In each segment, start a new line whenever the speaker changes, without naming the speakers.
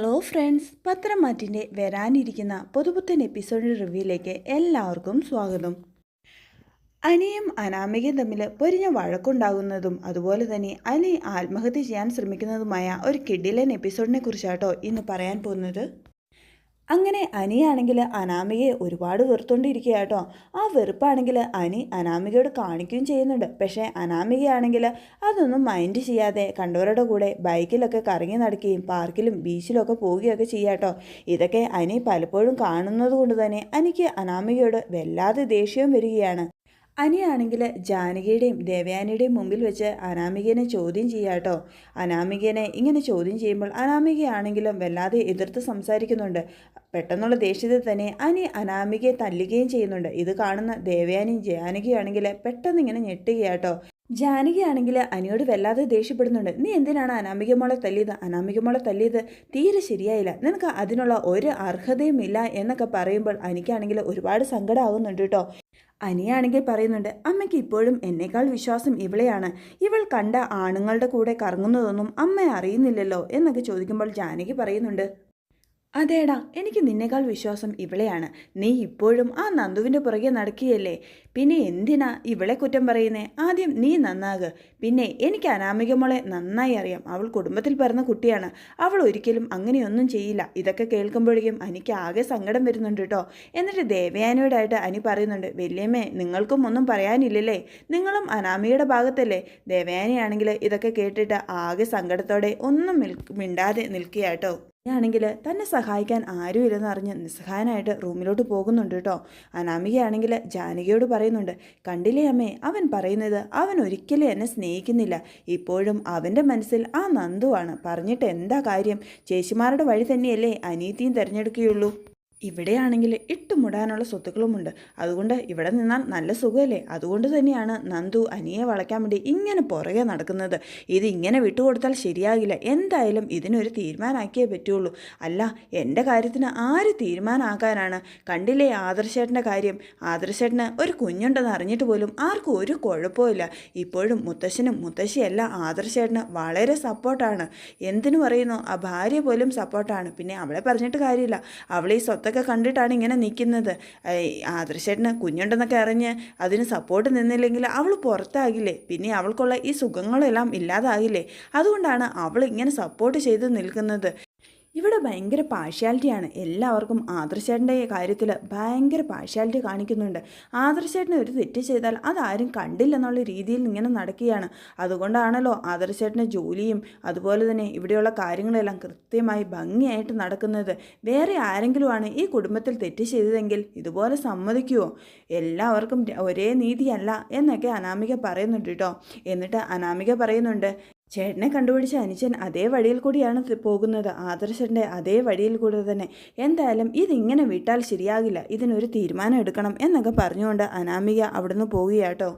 Hello friends പത്രമാറ്റിന്റെ വരാനിരിക്കുന്ന പുതുപുത്തൻ episode റിവ്യൂയിലേക്ക് എല്ലാവർക്കും സ്വാഗതം. അനിയും അനാമികയും തമ്മിൽ പൊരിഞ്ഞ വഴക്കുണ്ടാകുന്നതും അതുപോലെ തന്നെ അനി ആത്മഹത്യ ചെയ്യാൻ ശ്രമിക്കുന്നതുമായ ഒരു കിഡിലൻ എപ്പിസോഡിനെ കുറിച്ചാട്ടോ ഇന്ന് പറയാൻ പോകുന്നത്. അങ്ങനെ അനിയാണെങ്കിൽ അനാമികയെ ഒരുപാട് വെറുത്തോണ്ടിരിക്കുക കേട്ടോ ആ വെറുപ്പാണെങ്കിൽ അനി അനാമികയോട് കാണിക്കുകയും ചെയ്യുന്നുണ്ട്. പക്ഷേ അനാമികയാണെങ്കിൽ അതൊന്നും മൈൻഡ് ചെയ്യാതെ കണ്ടവരുടെ കൂടെ ബൈക്കിലൊക്കെ കറങ്ങി നടക്കുകയും പാർക്കിലും ബീച്ചിലൊക്കെ പോവുകയൊക്കെ ചെയ്യാട്ടോ. ഇതൊക്കെ അനി പലപ്പോഴും കാണുന്നത് കൊണ്ട് തന്നെ അനിക്ക് അനാമികയോട് വല്ലാതെ ദേഷ്യവും വരികയാണ്. അനിയാണെങ്കിൽ ജാനകിയുടെയും ദേവയാനിയുടെയും മുമ്പിൽ വെച്ച് അനാമികനെ ചോദ്യം ചെയ്യാട്ടോ അനാമികനെ ഇങ്ങനെ ചോദ്യം ചെയ്യുമ്പോൾ അനാമികയാണെങ്കിലും വല്ലാതെ എതിർത്ത് സംസാരിക്കുന്നുണ്ട്. പെട്ടെന്നുള്ള ദേഷ്യത്തിൽ തന്നെ അനി അനാമികയെ തല്ലുകയും ചെയ്യുന്നുണ്ട്. ഇത് കാണുന്ന ദേവയാനിയും ജാനകിയാണെങ്കിൽ പെട്ടെന്ന് ഇങ്ങനെ ഞെട്ടുകയാട്ടോ ജാനകിയാണെങ്കിൽ അനിയോട് വല്ലാതെ ദേഷ്യപ്പെടുന്നുണ്ട്. നീ എന്തിനാണ് അനാമിക മോളെ തല്ലിയത്? അനാമിക മോളെ തല്ലിയത് തീരെ ശരിയായില്ല. നിനക്ക് അതിനുള്ള ഒരു അർഹതയും ഇല്ല എന്നൊക്കെ പറയുമ്പോൾ എനിക്കാണെങ്കിൽ ഒരുപാട് സങ്കടമാകുന്നുണ്ട് കേട്ടോ. അനിയാണെങ്കിൽ പറയുന്നുണ്ട് അമ്മയ്ക്ക് ഇപ്പോഴും എന്നേക്കാൾ വിശ്വാസം ഇവളെയാണ്. ഇവൾ കണ്ട ആണുങ്ങളുടെ കൂടെ കറങ്ങുന്നതൊന്നും അമ്മ അറിയുന്നില്ലല്ലോ എന്നൊക്കെ ചോദിക്കുമ്പോൾ ജാനകി പറയുന്നുണ്ട് അതേടാ എനിക്ക് നിന്നേക്കാൾ വിശ്വാസം ഇവളെയാണ്. നീ ഇപ്പോഴും ആ നന്ദുവിന്റെ പുറകെ നടക്കുകയല്ലേ? പിന്നെ എന്തിനാ ഇവളെ കുറ്റം പറയുന്നേ? ആദ്യം നീ നന്നാകുക പിന്നെ എനിക്ക് അനാമിക മോളെ നന്നായി അറിയാം. അവൾ കുടുംബത്തിൽ പിറന്ന കുട്ടിയാണ്. അവൾ ഒരിക്കലും അങ്ങനെയൊന്നും ചെയ്യില്ല. ഇതൊക്കെ കേൾക്കുമ്പോഴേക്കും എനിക്ക് ആകെ സങ്കടം വരുന്നുണ്ട് കേട്ടോ എന്നിട്ട് ദേവയാനിയോടായിട്ട് അനി പറയുന്നുണ്ട് വല്യമ്മേ നിങ്ങൾക്കും ഒന്നും പറയാനില്ലല്ലേ? നിങ്ങളും അനാമികയുടെ ഭാഗത്തല്ലേ? ദേവയാനിയാണെങ്കിൽ ഇതൊക്കെ കേട്ടിട്ട് ആകെ സങ്കടത്തോടെ ഒന്നും മിണ്ടാതെ നിൽക്കുക കേട്ടോ ആണെങ്കിൽ തന്നെ സഹായിക്കാൻ ആരുമില്ലെന്ന് അറിഞ്ഞ് നിസ്സഹായനായിട്ട് റൂമിലോട്ട് പോകുന്നുണ്ട് കേട്ടോ. അനാമികയാണെങ്കിൽ ജാനകിയോട് പറയുന്നുണ്ട് കണ്ടില്ലേ അമ്മേ അവൻ പറയുന്നത് അവൻ ഒരിക്കലും എന്നെ സ്നേഹിക്കുന്നില്ല. ഇപ്പോഴും അവന്റെ മനസ്സിൽ ആ നന്ദുവാണ്. പറഞ്ഞിട്ട് എന്താ കാര്യം? ചേച്ചിമാരുടെ വഴി തന്നെയല്ലേ അനീതിയും തിരഞ്ഞെടുക്കുകയുള്ളൂ. ഇവിടെയാണെങ്കിൽ ഇട്ടുമുടാനുള്ള സ്വത്തുക്കളുമുണ്ട്. അതുകൊണ്ട് ഇവിടെ നിന്നാൽ നല്ല സുഖമല്ലേ? അതുകൊണ്ട് തന്നെയാണ് നന്ദു അനിയെ വളയ്ക്കാൻ വേണ്ടി ഇങ്ങനെ പുറകെ നടക്കുന്നത്. ഇത് ഇങ്ങനെ വിട്ടുകൊടുത്താൽ ശരിയാകില്ല. എന്തായാലും ഇതിനൊരു തീരുമാനമാക്കിയേ പറ്റുള്ളൂ. അല്ല എന്റെ കാര്യത്തിന് ആര് തീരുമാനമാക്കാനാണ്? കണ്ടില്ലേ ആദർശേട്ടന്റെ കാര്യം? ആദർശേട്ടന് ഒരു കുഞ്ഞുണ്ടെന്ന് അറിഞ്ഞിട്ട് പോലും ആർക്കും ഒരു കുഴപ്പമില്ല ഇപ്പോഴും മുത്തശ്ശനും മുത്തശ്ശിയല്ല ആദർശേട്ടന് വളരെ സപ്പോർട്ടാണ്. എന്തിനു പറയുന്നു? ആ ഭാര്യ പോലും സപ്പോർട്ടാണ്. പിന്നെ അവളെ പറഞ്ഞിട്ട് കാര്യമില്ല. അവളെ ഈ സ്വത്ത് അതൊക്കെ കണ്ടിട്ടാണ് ഇങ്ങനെ നിൽക്കുന്നത് ആദർശേട്ടന് കുഞ്ഞുണ്ടെന്നൊക്കെ അറിഞ്ഞ് അതിന് സപ്പോർട്ട് നിന്നില്ലെങ്കിൽ അവൾ പുറത്താകില്ലേ? പിന്നെ അവൾക്കുള്ള ഈ സുഖങ്ങളെല്ലാം ഇല്ലാതാകില്ലേ? അതുകൊണ്ടാണ് അവൾ ഇങ്ങനെ സപ്പോർട്ട് ചെയ്ത് നിൽക്കുന്നത്. ഇവിടെ ഭയങ്കര പാഷ്യാലിറ്റിയാണ് എല്ലാവർക്കും ആദർശേട്ടന്റെ കാര്യത്തിൽ ഭയങ്കര പാഷ്യാലിറ്റി കാണിക്കുന്നുണ്ട്. ആദർശേട്ടൻ ഒരു തെറ്റ് ചെയ്താൽ അതാരും കണ്ടില്ലെന്നുള്ള രീതിയിൽ ഇങ്ങനെ നടക്കുകയാണ്. അതുകൊണ്ടാണല്ലോ ആദർശേട്ടന്റെ ജോലിയും അതുപോലെ തന്നെ ഇവിടെയുള്ള കാര്യങ്ങളെല്ലാം കൃത്യമായി ഭംഗിയായിട്ട് നടക്കുന്നത്. വേറെ ആരെങ്കിലുമാണ് ഈ കുടുംബത്തിൽ തെറ്റ് ചെയ്തതെങ്കിൽ ഇതുപോലെ സമ്മതിക്കുമോ എല്ലാവർക്കും ഒരേ നീതിയല്ല എന്നൊക്കെ അനാമിക പറയുന്നുണ്ട് കേട്ടോ. എന്നിട്ട് അനാമിക പറയുന്നുണ്ട് ചേട്ടനെ കണ്ടുപിടിച്ച അനുജൻ അതേ വഴിയിൽ കൂടിയാണ് പോകുന്നത്. ആദർശന്റെ അതേ വഴിയിൽ കൂടെ തന്നെ. എന്തായാലും ഇതിങ്ങനെ വിട്ടാൽ ശരിയാകില്ല. ഇതിനൊരു തീരുമാനം എടുക്കണം എന്നൊക്കെ പറഞ്ഞുകൊണ്ട് അനാമിക അവിടുന്ന് പോവുകയാട്ടോ.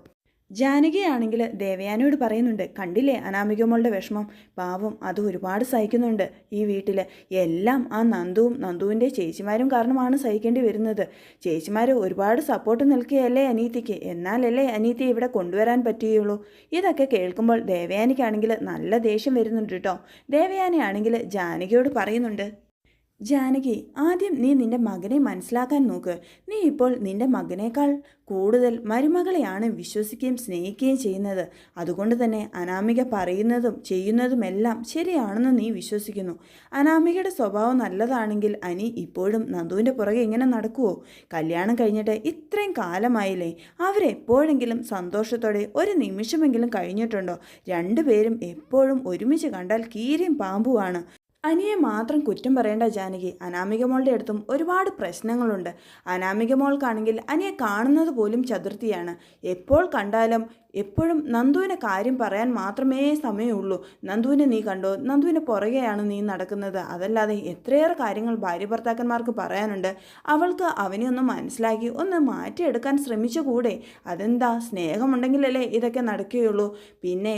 ജാനകിയാണെങ്കിൽ ദേവയാനോട് പറയുന്നുണ്ട് കണ്ടില്ലേ അനാമികമോളുടെ വിഷമം? പാവം അത് ഒരുപാട് സഹിക്കുന്നുണ്ട്. ഈ വീട്ടിൽ എല്ലാം ആ നന്ദുവും നന്ദുവിന്റെ ചേച്ചിമാരും കാരണമാണ് സഹിക്കേണ്ടി വരുന്നത്. ചേച്ചിമാർ ഒരുപാട് സപ്പോർട്ട് നിൽക്കുകയല്ലേ അനീതിക്ക്? എന്നാലല്ലേ അനീതി ഇവിടെ കൊണ്ടുവരാൻ പറ്റുകയുള്ളൂ. ഇതൊക്കെ കേൾക്കുമ്പോൾ ദേവയാനിക്കാണെങ്കിൽ നല്ല ദേഷ്യം വരുന്നുണ്ട് കേട്ടോ. ദേവയാനിയാണെങ്കിൽ ജാനകിയോട് പറയുന്നുണ്ട് ജാനകി ആദ്യം നീ നിന്റെ മകനെ മനസ്സിലാക്കാൻ നോക്ക്. നീ ഇപ്പോൾ നിന്റെ മകനേക്കാൾ കൂടുതൽ മരുമകളെയാണ് വിശ്വസിക്കുകയും സ്നേഹിക്കുകയും ചെയ്യുന്നത്. അതുകൊണ്ട് തന്നെ അനാമിക പറയുന്നതും ചെയ്യുന്നതുമെല്ലാം ശരിയാണെന്ന് നീ വിശ്വസിക്കുന്നു. അനാമികയുടെ സ്വഭാവം നല്ലതാണെങ്കിൽ അനി ഇപ്പോഴും നന്ദുവിന്റെ പുറകെ ഇങ്ങനെ നടക്കുവോ? കല്യാണം കഴിഞ്ഞിട്ട് ഇത്രയും കാലമായില്ലേ? അവരെപ്പോഴെങ്കിലും സന്തോഷത്തോടെ ഒരു നിമിഷമെങ്കിലും കഴിഞ്ഞിട്ടുണ്ടോ? രണ്ടുപേരും എപ്പോഴും ഒരുമിച്ച് കണ്ടാൽ കീരിയും പാമ്പുമാണ് അനിയെ മാത്രം കുറ്റം പറയേണ്ട ജാനകി അനാമിക മോളുടെ അടുത്തും ഒരുപാട് പ്രശ്നങ്ങളുണ്ട്. അനാമിക മോൾക്കാണെങ്കിൽ അനിയെ കാണുന്നത് പോലും ചതുർത്ഥിയാണ്. എപ്പോൾ കണ്ടാലും എപ്പോഴും നന്ദുവിനെ കാര്യം പറയാൻ മാത്രമേ സമയമുള്ളൂ. നന്ദുവിനെ നീ കണ്ടോ? നന്ദുവിന് പുറകെയാണ് നീ നടക്കുന്നത്. അതല്ലാതെ എത്രയേറെ കാര്യങ്ങൾ ഭാര്യ ഭർത്താക്കന്മാർക്ക് പറയാനുണ്ട്. അവൾക്ക് അവനെ ഒന്ന് മനസ്സിലാക്കി ഒന്ന് മാറ്റിയെടുക്കാൻ ശ്രമിച്ചുകൂടെ? അതെന്താ? സ്നേഹമുണ്ടെങ്കിലല്ലേ ഇതൊക്കെ നടക്കുകയുള്ളൂ. പിന്നെ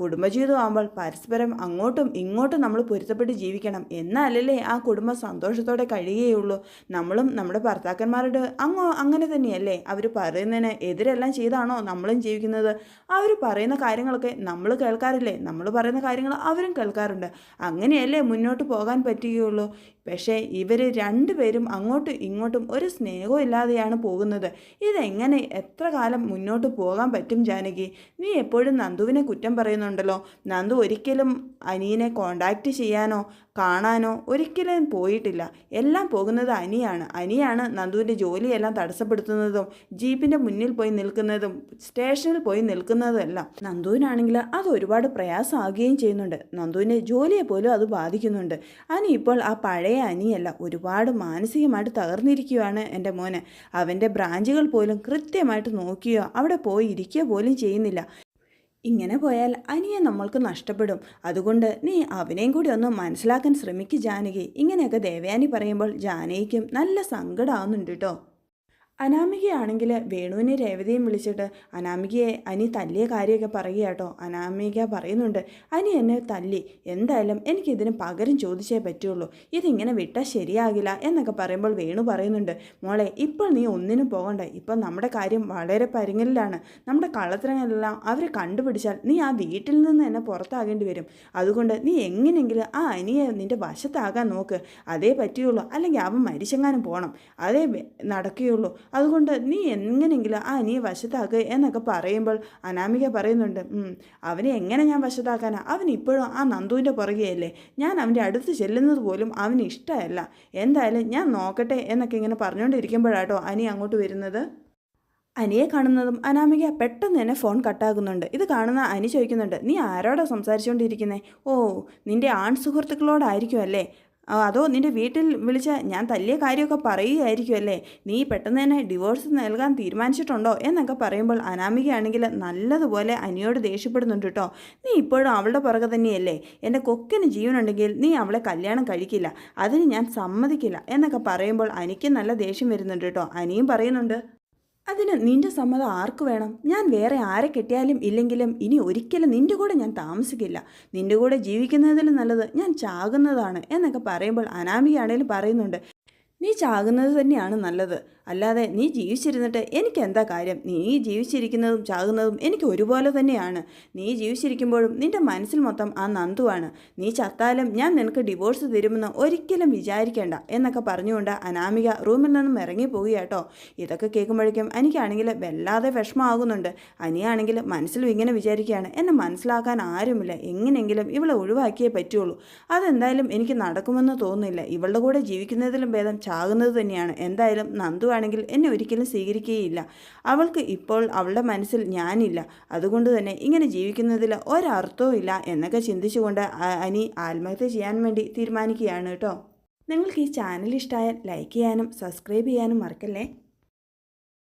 കുടുംബജീവിതം ആകുമ്പോൾ പരസ്പരം അങ്ങോട്ടും ഇങ്ങോട്ടും നമ്മൾ പൊരുത്തപ്പെട്ട് ജീവിക്കണം. എന്നാലല്ലേ ആ കുടുംബം സന്തോഷത്തോടെ കഴിയുകയുള്ളൂ. നമ്മളും നമ്മുടെ ഭർത്താക്കന്മാരുടെ അങ്ങോ അങ്ങനെ തന്നെയല്ലേ? അവർ പറയുന്നതിന് എതിരെല്ലാം ചെയ്താണോ നമ്മളും ജീവിക്കുന്നത്? അവർ പറയുന്ന കാര്യങ്ങളൊക്കെ നമ്മൾ കേൾക്കാറില്ലേ? നമ്മൾ പറയുന്ന കാര്യങ്ങൾ അവരും കേൾക്കാറുണ്ട്. അങ്ങനെയല്ലേ മുന്നോട്ട് പോകാൻ പറ്റുകയുള്ളൂ. പക്ഷേ ഇവർ രണ്ടുപേരും അങ്ങോട്ടും ഇങ്ങോട്ടും ഒരു സ്നേഹവും ഇല്ലാതെയാണ് പോകുന്നത്. ഇതെങ്ങനെ എത്ര കാലം മുന്നോട്ട് പോകാൻ പറ്റും ജാനകി? നീ എപ്പോഴും നന്ദുവിനെ കുറ്റം പറയുന്നുണ്ടല്ലോ. നന്ദു ഒരിക്കലും അനിയനെ കോണ്ടാക്റ്റ് ചെയ്യാനോ കാണാനോ ഒരിക്കലും പോയിട്ടില്ല. എല്ലാം പോകുന്നത് അനിയാണ്. അനിയാണ് നന്ദുവിന്റെ ജോലിയെല്ലാം തടസ്സപ്പെടുത്തുന്നതും ജീപ്പിന്റെ മുന്നിൽ പോയി നിൽക്കുന്നതും സ്റ്റേഷനിൽ പോയി നിൽക്കുന്നതെല്ലാം. നന്ദുവിനാണെങ്കിൽ അത് ഒരുപാട് പ്രയാസമാകുകയും ചെയ്യുന്നുണ്ട്. നന്ദുവിന്റെ ജോലിയെ പോലും അത് ബാധിക്കുന്നുണ്ട്. അനി ഇപ്പോൾ ആ പഴയ അനിയല്ല. ഒരുപാട് മാനസികമായിട്ട് തകർന്നിരിക്കുകയാണ് എന്റെ മോനെ. അവന്റെ ബ്രാഞ്ചുകൾ പോലും കൃത്യമായിട്ട് നോക്കിയോ അവിടെ പോയി ഇരിക്കുക പോലും ചെയ്യുന്നില്ല. ഇങ്ങനെ പോയാൽ അനിയെ നമ്മൾക്ക് നഷ്ടപ്പെടും. അതുകൊണ്ട് നീ അവനെയും കൂടി ഒന്ന് മനസ്സിലാക്കാൻ ശ്രമിക്ക് ജാനകി. ഇങ്ങനെയൊക്കെ ദേവയാനി പറയുമ്പോൾ ജാനകിക്കും നല്ല സങ്കടമാവുന്നുണ്ട് കേട്ടോ അനാമികയാണെങ്കിൽ വേണുവിനെ രേവതിയും വിളിച്ചിട്ട് അനാമികയെ അനി തല്ലിയ കാര്യമൊക്കെ പറയുക കേട്ടോ. അനാമിക പറയുന്നുണ്ട് അനി എന്നെ തല്ലി. എന്തായാലും എനിക്കിതിന് പകരം ചോദിച്ചേ പറ്റുള്ളൂ. ഇതിങ്ങനെ വിട്ടാൽ ശരിയാകില്ല എന്നൊക്കെ പറയുമ്പോൾ വേണു പറയുന്നുണ്ട് മോളെ ഇപ്പോൾ നീ ഒന്നിനും പോകണ്ട. ഇപ്പം നമ്മുടെ കാര്യം വളരെ പരിങ്ങലിലാണ്. നമ്മുടെ കള്ളത്തരങ്ങളെല്ലാം അവർ കണ്ടുപിടിച്ചാൽ നീ ആ വീട്ടിൽ നിന്ന് തന്നെ പുറത്താകേണ്ടി വരും. അതുകൊണ്ട് നീ എങ്ങനെയെങ്കിലും ആ അനിയെ നിന്റെ വശത്താകാൻ നോക്ക്. അതേ പറ്റുകയുള്ളൂ അല്ലെങ്കിൽ അവൻ മരിച്ചെങ്ങാനും പോകണം അതേ നടക്കുകയുള്ളൂ. അതുകൊണ്ട് നീ എങ്ങനെയെങ്കിലും ആ അനിയെ വശത്താക്കുക എന്നൊക്കെ പറയുമ്പോൾ അനാമിക പറയുന്നുണ്ട് അവനെ എങ്ങനെ ഞാൻ വശത്താക്കാനാ? അവൻ ഇപ്പോഴും ആ നന്ദുവിന്റെ പുറകെയല്ലേ? ഞാൻ അവന്റെ അടുത്ത് ചെല്ലുന്നത് പോലും അവന് ഇഷ്ടമല്ല. എന്തായാലും ഞാൻ നോക്കട്ടെ എന്നൊക്കെ ഇങ്ങനെ പറഞ്ഞുകൊണ്ടിരിക്കുമ്പോഴാട്ടോ അനി അങ്ങോട്ട് വരുന്നത്. അനിയെ കാണുന്നതും അനാമിക പെട്ടെന്ന് തന്നെ ഫോൺ കട്ടാക്കുന്നുണ്ട് ഇത് കാണുന്ന അനി ചോദിക്കുന്നുണ്ട് നീ ആരോടാ സംസാരിച്ചുകൊണ്ടിരിക്കുന്നേ? ഓ നിന്റെ ആൺ സുഹൃത്തുക്കളോടായിരിക്കും അല്ലേ അതോ നിന്റെ വീട്ടിൽ വിളിച്ച ഞാൻ തല്ലിയ കാര്യമൊക്കെ പറയുകയായിരിക്കും അല്ലേ? നീ പെട്ടെന്ന് തന്നെ ഡിവോഴ്സ് നൽകാൻ തീരുമാനിച്ചിട്ടുണ്ടോ? എന്നൊക്കെ പറയുമ്പോൾ അനാമികയാണെങ്കിൽ നല്ലതുപോലെ അനിയോട് ദേഷ്യപ്പെടുന്നുണ്ട് കേട്ടോ. നീ ഇപ്പോഴും അവളുടെ പുറകെ തന്നെയല്ലേ? എന്റെ കൊക്കിന് ജീവനുണ്ടെങ്കിൽ നീ അവളെ കല്യാണം കഴിക്കില്ല. അതിന് ഞാൻ സമ്മതിക്കില്ല എന്നൊക്കെ പറയുമ്പോൾ അനിക്ക് നല്ല ദേഷ്യം വരുന്നുണ്ട് കേട്ടോ. അനിയും പറയുന്നുണ്ട് അതിന് നിന്റെ സമ്മതം ആർക്ക് വേണം? ഞാൻ വേറെ ആരെ കെട്ടിയാലും ഇല്ലെങ്കിലും ഇനി ഒരിക്കലും നിന്റെ കൂടെ ഞാൻ താമസിക്കില്ല. നിന്റെ കൂടെ ജീവിക്കുന്നതിലും നല്ലത് ഞാൻ ചാകുന്നതാണ് എന്നൊക്കെ പറയുമ്പോൾ അനാമികയാണേലും പറയുന്നുണ്ട്. നീ ചാകുന്നത് തന്നെയാണ് നല്ലത്. അല്ലാതെ നീ ജീവിച്ചിരുന്നിട്ട് എനിക്ക് എന്താ കാര്യം? നീ ജീവിച്ചിരിക്കുന്നതും ചാകുന്നതും എനിക്ക് ഒരുപോലെ തന്നെയാണ്. നീ ജീവിച്ചിരിക്കുമ്പോഴും നിന്റെ മനസ്സിൽ മൊത്തം ആ നന്ദുവാണ്. നീ ചത്താലും ഞാൻ നിനക്ക് ഡിവോഴ്സ് തരുമെന്ന് ഒരിക്കലും വിചാരിക്കേണ്ട എന്നൊക്കെ പറഞ്ഞുകൊണ്ട് അനാമിക റൂമിൽ നിന്നും ഇറങ്ങി പോവുകയാട്ടോ ഇതൊക്കെ കേൾക്കുമ്പോഴേക്കും എനിക്കാണെങ്കിൽ വല്ലാതെ വിഷമമാകുന്നുണ്ട്. അനിയാണെങ്കിൽ മനസ്സിലും ഇങ്ങനെ വിചാരിക്കുകയാണ്. എന്നെ മനസ്സിലാക്കാൻ ആരുമില്ല. എങ്ങനെയെങ്കിലും ഇവളെ ഒഴിവാക്കിയേ പറ്റുള്ളൂ. അതെന്തായാലും എനിക്ക് നടക്കുമെന്ന് തോന്നുന്നില്ല. ഇവളുടെ കൂടെ ജീവിക്കുന്നതിലും ഭേദം ചാകുന്നത് തന്നെയാണ്. എന്തായാലും നന്ദു ആണെങ്കിൽ എന്നെ ഒരിക്കലും സ്വീകരിക്കുകയില്ല. അവൾക്ക് ഇപ്പോൾ അവളുടെ മനസ്സിൽ ഞാനില്ല. അതുകൊണ്ട് തന്നെ ഇങ്ങനെ ജീവിക്കുന്നതിൽ ഒരർത്ഥവും ഇല്ല എന്നൊക്കെ ചിന്തിച്ചുകൊണ്ട് അനി ആത്മഹത്യ ചെയ്യാൻ വേണ്ടി തീരുമാനിക്കുകയാണ് കേട്ടോ. നിങ്ങൾക്ക് ഈ ചാനൽ ഇഷ്ടമായാൽ ലൈക്ക് ചെയ്യാനും സബ്സ്ക്രൈബ് ചെയ്യാനും മറക്കല്ലേ?